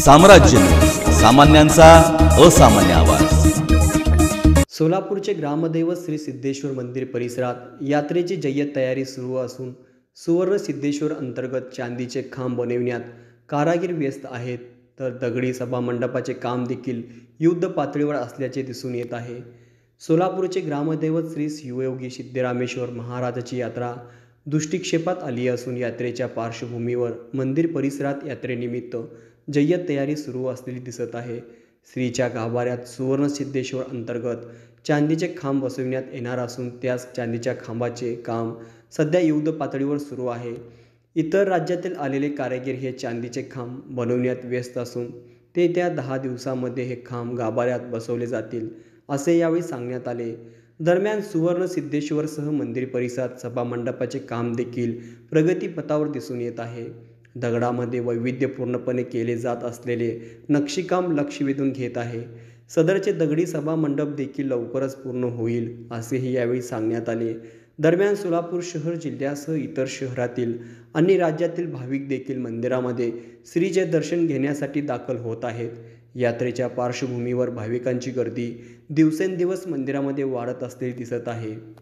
साम्राज्य सामान्यांचा असामान्य आवाज. सोलापूरचे ग्रामदैवत श्री सिद्धेश्वर मंदिर परिसरात यात्रेची जय्यत तयारी सुरू असून सुवर्ण सिद्धेश्वर अंतर्गत चांदीचे खांब बनविण्यात कारागीर व्यस्त आहेत तर दगडी सभा मंडपाचे काम देखील युद्ध पातळीवर असल्याचे दिसून येत आहे. सोलापूरचे ग्रामदैवत श्री शिवयोगी सिद्धरामेश्वर महाराजाची यात्रा दृष्टिक्षेपात आली असून यात्रेच्या पार्श्वभूमीवर मंदिर परिसरात यात्रेनिमित्त जय्यत तयारी सुरू असलेली दिसत आहे. श्रीच्या गाभाऱ्यात सुवर्णसिद्धेश्वर अंतर्गत चांदीचे खांब बसविण्यात येणार असून त्याच चांदीच्या खांबाचे काम सध्या युद्ध पातळीवर सुरू आहे. इतर राज्यातील आलेले कारागीर हे चांदीचे खांब बनवण्यात व्यस्त असून ते त्या दहा दिवसामध्ये हे खांब गाभाऱ्यात बसवले जातील असे यावेळी सांगण्यात आले. दरम्यान सुवर्ण सिद्धेश्वरसह मंदिर परिसरात सभामंडपाचे काम देखील प्रगतीपथावर दिसून येत आहे. दगडामध्ये वैविध्यपूर्णपणे केले जात असलेले नक्षीकाम लक्ष वेधून घेत आहे. सदरचे दगडी सभा मंडप देखील लवकरच पूर्ण होईल असेही यावेळी सांगण्यात आले. दरम्यान सोलापूर शहर जिल्ह्यासह इतर शहरातील आणि राज्यातील भाविक देखील मंदिरामध्ये श्रीचे दर्शन घेण्यासाठी दाखल होत आहेत. यात्रेच्या पार्श्वभूमीवर भाविकांची गर्दी दिवसेंदिवस मंदिरामध्ये वाढत असलेली दिसत आहे.